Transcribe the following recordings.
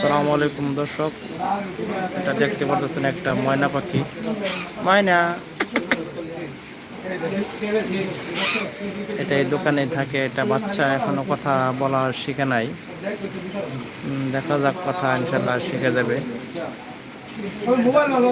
সালামু আলাইকুম দর্শক, এটা দেখতে পারতেছেন একটা ময়না পাখি। ময়না, এটা এই দোকানে থাকে, এটা বাচ্চা এখনও কথা বলা শিখে নাই। দেখা যাক কথা ইনশাল্লাহ শিখে যাবে।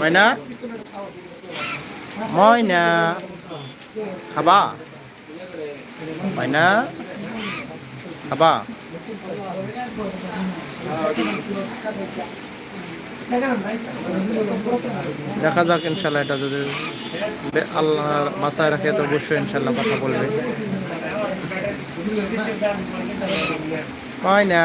ময়না? ময়না, খাবা? ময়না খাবা দেখা যাক, ইনশাল্লাহ এটা যদি আল্লাহ বাসায় রাখে, তো অবশ্যই ইনশাল্লাহ কথা বলবে। ময়না না।